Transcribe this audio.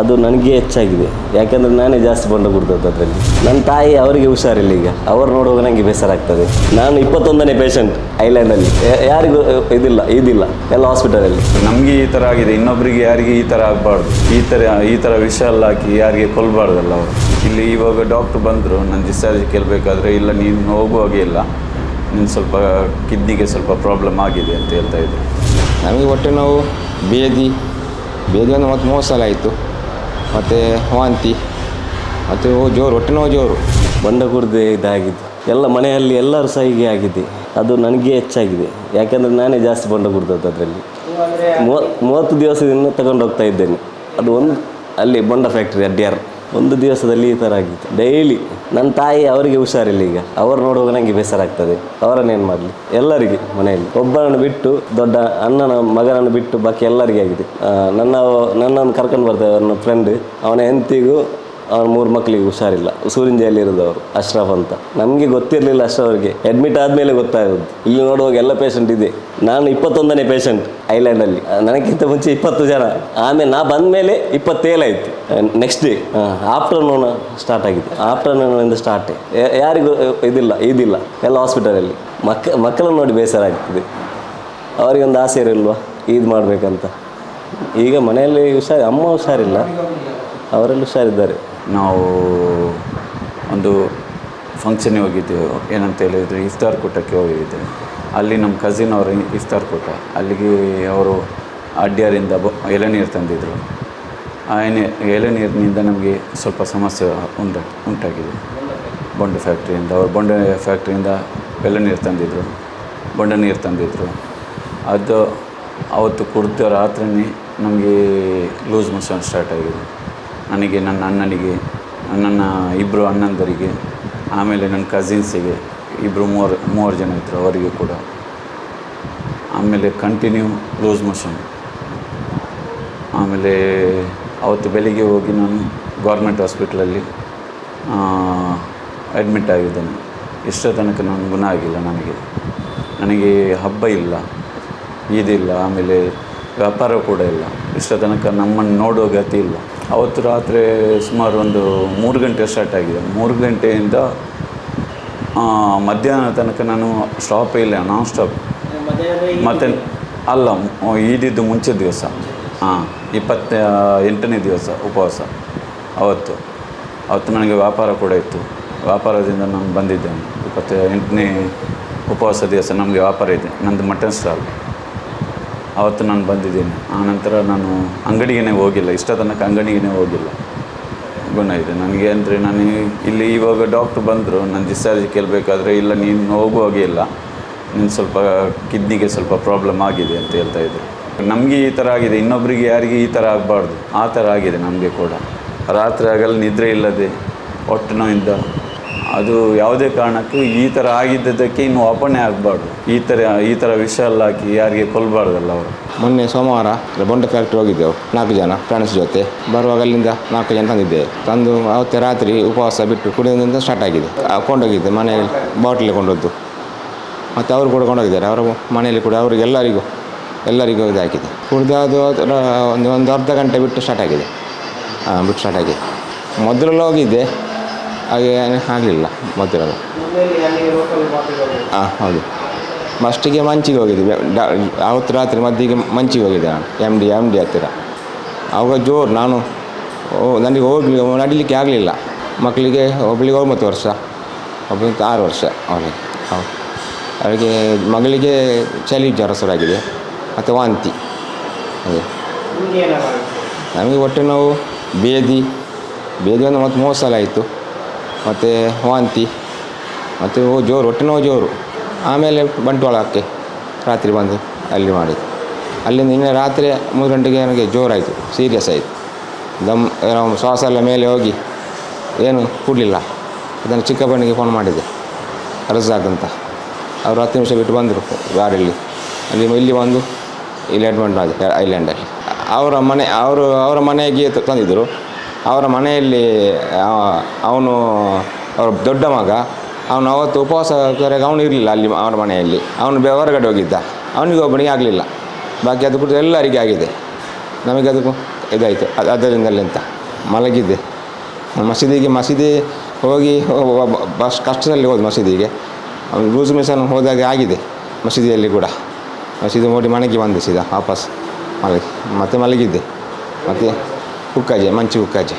ಅದು ನನಗೆ ಹೆಚ್ಚಾಗಿದೆ. ಯಾಕೆಂದರೆ ನಾನೇ ಜಾಸ್ತಿ ಬಂಡ ಕೊಡ್ತದ್ದು ಅದರಲ್ಲಿ. ನನ್ನ ತಾಯಿ ಅವರಿಗೆ ಹುಷಾರಿಲ್ಲ ಈಗ. ಅವ್ರು ನೋಡುವಾಗ ನನಗೆ ಬೇಸರ ಆಗ್ತದೆ. ನಾನು ಇಪ್ಪತ್ತೊಂದನೇ ಪೇಷಂಟ್ ಐಲ್ಯಾಂಡಲ್ಲಿ ಯಾರಿಗೂ ಇದಿಲ್ಲ ಇದಿಲ್ಲ. ಎಲ್ಲ ಹಾಸ್ಪಿಟಲಲ್ಲಿ ನಮಗೆ ಈ ಥರ ಆಗಿದೆ. ಇನ್ನೊಬ್ಬರಿಗೆ ಯಾರಿಗೆ ಈ ಥರ ಆಗಬಾರ್ದು. ಈ ಥರ ಈ ಥರ ವಿಷ ಎಲ್ಲ ಹಾಕಿ ಯಾರಿಗೆ ಕೊಲ್ಲಬಾರ್ದಲ್ಲ ಅವರು. ಇಲ್ಲಿ ಇವಾಗ ಡಾಕ್ಟ್ರು ಬಂದರು ನಾನು ಡಿಸ್ಚಾರ್ಜ್ ಕೇಳಬೇಕಾದ್ರೆ ಇಲ್ಲ ನೀನು ಹೋಗುವಾಗೆ ಇಲ್ಲ. ನೀನು ಸ್ವಲ್ಪ ಕಿಡ್ನಿಗೆ ಸ್ವಲ್ಪ ಪ್ರಾಬ್ಲಮ್ ಆಗಿದೆ ಅಂತ ಹೇಳ್ತಾ ಇದ್ರು. ನಮಗೆ ಹೊಟ್ಟೆ ನೋವು ಬೇದಿ ಬೇದಿ ಒಂದು ಮತ್ತು ಮೂವತ್ತು ಸಲ ಆಯಿತು. ಮತ್ತು ವಾಂತಿ ಮತ್ತು ಜೋರು ಹೊಟ್ಟೆ ನೋವು ಜೋರು. ಬಂಡ ಕುಡ್ದೆ ಇದಾಗಿದ್ದು ಎಲ್ಲ ಮನೆಯಲ್ಲಿ ಎಲ್ಲರೂ ಸಹ ಹೀಗೆ ಆಗಿದೆ. ಅದು ನನಗೆ ಹೆಚ್ಚಾಗಿದೆ. ಯಾಕೆಂದರೆ ನಾನೇ ಜಾಸ್ತಿ ಬಂಡ ಕುಡ್ದದ್ದು ಅದರಲ್ಲಿ ಮೂವ- ಮೂವತ್ತು ದಿವಸದಿಂದ ತಗೊಂಡು ಹೋಗ್ತಾ ಇದ್ದೇನೆ. ಅದು ಒಂದು ಅಲ್ಲಿ ಬಂಡ ಫ್ಯಾಕ್ಟ್ರಿ ಅಡ್ಯಾರ್. ಒಂದು ದಿವಸದಲ್ಲಿ ಈ ಥರ ಆಗಿತ್ತು. ಡೈಲಿ ನನ್ನ ತಾಯಿ ಅವರಿಗೆ ಹುಷಾರಿಲ್ಲ ಈಗ. ಅವರು ನೋಡುವಾಗ ನನಗೆ ಬೇಸರ ಆಗ್ತದೆ. ಅವರನ್ನೇನು ಮಾಡಲಿ? ಎಲ್ಲರಿಗೆ ಮನೆಯಲ್ಲಿ. ಒಬ್ಬನನ್ನು ಬಿಟ್ಟು ದೊಡ್ಡ ಅಣ್ಣನ ಮಗನನ್ನು ಬಿಟ್ಟು ಬಾಕಿ ಎಲ್ಲರಿಗೆ ಆಗಿದೆ. ನನ್ನ, ನನ್ನನ್ನು ಕರ್ಕೊಂಡು ಬರ್ತೇವೆ, ನನ್ನ ಫ್ರೆಂಡ್ ಅವನ ಹೆಂಡತಿಗೂ ಅವ್ರ ಮೂರು ಮಕ್ಕಳಿಗೆ ಹುಷಾರಿಲ್ಲ. ಸೂರಿಂಜಲ್ಲಿ ಅವರು ಅಶ್ರಫ್ ಅಂತ. ನಮಗೆ ಗೊತ್ತಿರಲಿಲ್ಲ ಅಶ್ರಫ್ ಅವರಿಗೆ. ಅಡ್ಮಿಟ್ ಆದಮೇಲೆ ಗೊತ್ತಾಗೋದು. ಇಲ್ಲಿ ನೋಡುವಾಗ ಎಲ್ಲ ಪೇಷಂಟ್ ಇದೆ. ನಾನು ಇಪ್ಪತ್ತೊಂದನೇ ಪೇಷಂಟ್ ಐಲ್ಯಾಂಡಲ್ಲಿ ನನಗಿಂತ ಮುಂಚೆ ಇಪ್ಪತ್ತು ಜನ. ಆಮೇಲೆ ನಾ ಬಂದ ಮೇಲೆ ಇಪ್ಪತ್ತೇಳಾಯಿತು ನೆಕ್ಸ್ಟ್ ಡೇ ಆಫ್ಟರ್ನೂನ್ ಸ್ಟಾರ್ಟ್ ಆಗಿದೆ. ಆಫ್ಟರ್ನೂನಿಂದ ಸ್ಟಾರ್ಟ್ ಯಾರಿಗೂ ಇದಿಲ್ಲ ಇದಿಲ್ಲ. ಎಲ್ಲ ಹಾಸ್ಪಿಟಲಲ್ಲಿ ಮಕ್ಕ ಮಕ್ಕಳನ್ನು ನೋಡಿ ಬೇಸರ ಆಗ್ತದೆ. ಅವರಿಗೊಂದು ಆಸೆ ಇರಲ್ವಾ? ಇದು ಮಾಡಬೇಕಂತ. ಈಗ ಮನೆಯಲ್ಲಿ ಹುಷಾರು, ಅಮ್ಮ ಹುಷಾರಿಲ್ಲ. ಅವರೆಲ್ಲ ಹುಷಾರಿದ್ದಾರೆ. ನಾವು ಒಂದು ಫಂಕ್ಷನ್ಗೆ ಹೋಗಿದ್ದೆವು. ಏನಂತ ಹೇಳಿದರೆ ಇಫ್ತಾರ್ ಕೂಟಕ್ಕೆ ಹೋಗಿದ್ದೆವು ಅಲ್ಲಿ ನಮ್ಮ ಕಸಿನ್ ಅವರು ಇಫ್ತಾರ್ ಕೂಟ. ಅಲ್ಲಿಗೆ ಅವರು ಅಡ್ಡಿಯರಿಂದ ಬ, ಎಳೆನೀರು ತಂದಿದ್ದರು ಆ ಎಣ್ಣೆ ಎಳೆನೀರಿನಿಂದ ನಮಗೆ ಸ್ವಲ್ಪ ಸಮಸ್ಯೆ ಉಂಟ, ಉಂಟಾಗಿದೆ. ಬೊಂಡ ಫ್ಯಾಕ್ಟ್ರಿಯಿಂದ ಅವರು ಬೊಂಡ ಫ್ಯಾಕ್ಟ್ರಿಯಿಂದ ಎಳೆನೀರು ತಂದಿದ್ದರು ಬೊಂಡ ನೀರು ತಂದಿದ್ದರು ಅದು ಅವತ್ತು ಕುಡಿದ ರಾತ್ರಿನೇ ನಮಗೆ ಲೂಸ್ ಮೋಷನ್ ಸ್ಟಾರ್ಟ್ ಆಗಿದೆ. ನನಗೆ ನನ್ನ ಅಣ್ಣನಿಗೆ, ನನ್ನ ಇಬ್ಬರು ಅಣ್ಣಂದರಿಗೆ, ಆಮೇಲೆ ನನ್ನ ಕಸಿನ್ಸಿಗೆ ಇಬ್ಬರು ಮೂವರು ಮೂವರು ಜನ ಇದ್ದರು ಅವರಿಗೆ ಕೂಡ. ಆಮೇಲೆ ಕಂಟಿನ್ಯೂ ಲೂಸ್ ಮೋಷನ್ ಆಮೇಲೆ ಅವತ್ತು ಬೆಳಿಗ್ಗೆ ಹೋಗಿ ನಾನು ಗೌರ್ಮೆಂಟ್ ಹಾಸ್ಪಿಟ್ಲಲ್ಲಿ ಅಡ್ಮಿಟ್ ಆಗಿದ್ದೇನೆ. ಇಷ್ಟೋ ತನಕ ನಾನು ಗುಣ ಆಗಿಲ್ಲ ನನಗೆ. ನನಗೆ ಹಬ್ಬ ಇಲ್ಲ ಇದಿಲ್ಲ ಆಮೇಲೆ ವ್ಯಾಪಾರ ಕೂಡ ಇಲ್ಲ. ಇಷ್ಟ ತನಕ ನಮ್ಮನ್ನು ನೋಡೋ ಗತಿ ಇಲ್ಲ. ಅವತ್ತು ರಾತ್ರಿ ಸುಮಾರು ಒಂದು ಮೂರು ಗಂಟೆ ಸ್ಟಾರ್ಟ್ ಆಗಿದೆ. ಮೂರು ಗಂಟೆಯಿಂದ ಮಧ್ಯಾಹ್ನ ತನಕ ನಾನು ಸ್ಟಾಪೇ ಇಲ್ಲ ನಾನ್ ಸ್ಟಾಪ್ ಮತ್ತೆ ಅಲ್ಲ ಈದಿದ್ದು ಮುಂಚೆ ದಿವಸ. ಹಾಂ, ಇಪ್ಪತ್ತ, ಎಂಟನೇ ದಿವಸ ಉಪವಾಸ ಅವತ್ತು. ಅವತ್ತು ನನಗೆ ವ್ಯಾಪಾರ ಕೂಡ ಇತ್ತು. ವ್ಯಾಪಾರದಿಂದ ನಾನು ಬಂದಿದ್ದೇನೆ. ಇಪ್ಪತ್ತ ಎಂಟನೇ ಉಪವಾಸ ದಿವಸ ನಮಗೆ ವ್ಯಾಪಾರ ಇದೆ. ನಂದು ಮಟನ್ ಸ್ಟಾಲ್ ಅವತ್ತು ನಾನು ಬಂದಿದ್ದೀನಿ. ಆನಂತರ ನಾನು ಅಂಗಡಿಗೇ ಹೋಗಿಲ್ಲ. ಇಷ್ಟ ತನಕ ಅಂಗಡಿಗೇ ಹೋಗಿಲ್ಲ. ಗುಣ ಇದೆ. ನನಗೆ ಅಂದರೆ ನಾನು ಇಲ್ಲಿ ಇವಾಗ ಡಾಕ್ಟ್ರ್ ಬಂದರು. ನಾನು ಡಿಸ್ಚಾರ್ಜ್ ಕೇಳಬೇಕಾದ್ರೆ ಇಲ್ಲ, ನೀನು ಹೋಗುವಾಗೆ ಇಲ್ಲ. ನೀನು ಸ್ವಲ್ಪ ಕಿಡ್ನಿಗೆ ಸ್ವಲ್ಪ ಪ್ರಾಬ್ಲಮ್ ಆಗಿದೆ ಅಂತ ಹೇಳ್ತಾ ಇದ್ದರು ನಮಗೆ ಈ ಥರ ಆಗಿದೆ. ಇನ್ನೊಬ್ಬರಿಗೆ ಯಾರಿಗೆ ಈ ಥರ ಆಗಬಾರ್ದು. ಆ ಥರ ಆಗಿದೆ ನಮಗೆ ಕೂಡ. ರಾತ್ರಿ ಆಗಲ್ಲ, ನಿದ್ರೆ ಇಲ್ಲದೆ, ಹೊಟ್ಟೆ ನೋವಿಂದ ಅದು ಯಾವುದೇ ಕಾರಣಕ್ಕೂ ಈ ಥರ ಆಗಿದ್ದಕ್ಕೆ ಇನ್ನು ವಾಪಣೆ ಆಗಬಾರ್ದು. ಈ ಥರ ಈ ಥರ ವಿಷ ಎಲ್ಲ ಹಾಕಿ ಯಾರಿಗೆ ಕೊಲ್ಲಬಾರ್ದಲ್ಲ ಅವರು. ಮೊನ್ನೆ ಸೋಮವಾರ ಬೊಂಡ ಫ್ಯಾಕ್ಟ್ರಿ ಹೋಗಿದ್ದೆವು. ನಾಲ್ಕು ಜನ ಫ್ರೆಂಡ್ಸ್ ಜೊತೆ. ಬರುವಾಗ ಅಲ್ಲಿಂದ ನಾಲ್ಕು ಜನ ತಂದಿದ್ದೇವೆ ತಂದು ಅವತ್ತೇ ರಾತ್ರಿ ಉಪವಾಸ ಬಿಟ್ಟು ಕುಡಿಯೋದ್ರಿಂದ ಸ್ಟಾರ್ಟ್ ಆಗಿದೆ. ಕೊಂಡೋಗಿದ್ದೆ ಮನೆಯಲ್ಲಿ ಬಾಟ್ಲಿ ಕೊಂಡೋದ್ದು. ಮತ್ತು ಅವರು ಕೂಡ ಕೊಂಡೋಗಿದ್ದಾರೆ. ಅವರು ಮನೆಯಲ್ಲಿ ಕೂಡ ಅವರಿಗೆ ಎಲ್ಲರಿಗೂ ಎಲ್ಲರಿಗೂ ಇದು ಹಾಕಿದೆ. ಕುಡಿದಾದು ಅದರ ಒಂದು ಒಂದು ಅರ್ಧ ಗಂಟೆ ಬಿಟ್ಟು ಸ್ಟಾರ್ಟ್ ಆಗಿದೆ. ಹಾಂ ಬಿಟ್ಟು ಸ್ಟಾರ್ಟ್ ಆಗಿದೆ. ಮೊದಲೆಲ್ಲ ಹೋಗಿದ್ದೆ. ಹಾಗೆ ಆಗಲಿಲ್ಲ ಮೊದಲೆಲ್ಲ ಹಾಂ ಹೌದು. ಫಸ್ಟಿಗೆ ಮಂಚಿಗೆ ಹೋಗಿದ್ದೆ ಅವತ್ತು ರಾತ್ರಿ ಮದ್ದಿಗೆ ಮಂಚಿಗೆ ಹೋಗಿದ್ದೆ ನಾನು ಎಂ ಡಿ ಎಂ ಡಿ ಹತ್ತಿರ. ಆವಾಗ ಜೋರು ನಾನು ನನಗೆ ಹೋಗ್ಲಿ ನಡಿಲಿಕ್ಕೆ ಆಗಲಿಲ್ಲ. ಮಕ್ಕಳಿಗೆ ಒಬ್ಬಳಿಗೆ ಒಂಬತ್ತು ವರ್ಷ ಒಬ್ಬಳಿಗೆ ಆರು ವರ್ಷ ಅವಳಿಗೆ ಹೌದು. ಅವಳಿಗೆ ಮಗಳಿಗೆ ಚಳಿ ಜ್ವರ ಶುರುವಾಗಿದೆ, ಮತ್ತು ವಾಂತಿ ಅದೇ ನಮಗೆ ಹೊಟ್ಟೆ ನೋವು, ಬೇದಿ ಬೇದಿ ಅಂದರೆ ಮತ್ತು ಮೂವತ್ತು ಸಲ ಆಯಿತು ಮತ್ತು ವಾಂತಿ, ಮತ್ತು ಜೋರು ಹೊಟ್ಟೆ ನೋವು ಜೋರು. ಆಮೇಲೆ ಬಂಟ್ವಾಳಕ್ಕೆ ರಾತ್ರಿ ಬಂದು ಅಲ್ಲಿ ಮಾಡಿದ್ದು. ಅಲ್ಲಿಂದ ನಿನ್ನೆ ರಾತ್ರಿ ಮೂರು ಗಂಟೆಗೆ ನನಗೆ ಜೋರಾಯಿತು ಸೀರಿಯಸ್ ಆಯಿತು. ದಮ್, ನಾವು ಶ್ವಾಸ ಎಲ್ಲ ಮೇಲೆ ಹೋಗಿ ಏನು ಕೂಡಲಿಲ್ಲ. ಅದನ್ನು ಚಿಕ್ಕಪ್ಪನಿಗೆ ಫೋನ್ ಮಾಡಿದೆ ರಜಾಕ್ ಅಂತ ಅವರು ಹತ್ತು ನಿಮಿಷ ಬಿಟ್ಟು ಬಂದರು ಗಾಡಿಯಲ್ಲಿ ಅಲ್ಲಿ ಇಲ್ಲಿ ಬಂದು ಇಲ್ಲಿ ಅಡ್ಮಿಂಟ್ ಮಾಡಿದೆ ಐಲ್ಯಾಂಡಲ್ಲಿ ಅವರ ಮನೆ, ಅವರು, ಅವರ ಮನೆಗೆ ತಂದಿದ್ದರು ಅವರ ಮನೆಯಲ್ಲಿ ಅವನು ಅವರ ದೊಡ್ಡ ಮಗ. ಅವನು ಅವತ್ತು ಉಪವಾಸ ಕರೆಗೆ ಅವನು ಇರಲಿಲ್ಲ ಅಲ್ಲಿ ಅವನ ಮನೆಯಲ್ಲಿ. ಅವನು ಬೆ- ಹೊರಗಡೆ ಹೋಗಿದ್ದ. ಅವನಿಗೆ ಒಬ್ಬನಿಗೆ ಆಗಲಿಲ್ಲ. ಬಾಕಿ ಅದು ಕೂಡ ಎಲ್ಲರಿಗೆ ಆಗಿದೆ. ನಮಗೆ ಅದು ಇದಾಯಿತು. ಅದು, ಅದರಿಂದಲೇ ಅಂತ. ಮಲಗಿದ್ದೆ ಮಸೀದಿಗೆ, ಮಸೀದಿ ಹೋಗಿ ಬಸ್, ಕಷ್ಟದಲ್ಲಿ ಹೋದ ಮಸೀದಿಗೆ. ಲೂಸ್ ಮಿಷನ್ ಹೋದಾಗ ಆಗಿದೆ. ಮಸೀದಿಯಲ್ಲಿ ಕೂಡ. ಮಸೀದಿ ನೋಡಿ ಮನೆಗೆ ಬಂದೆ ಸೀದಾ ವಾಪಸ್ ಮಲಗಿ, ಮತ್ತೆ ಮಲಗಿದ್ದೆ. ಮತ್ತು ಹುಕ್ಕಾಜೆ ಮಂಚಿ ಹುಕ್ಕಾಜೆ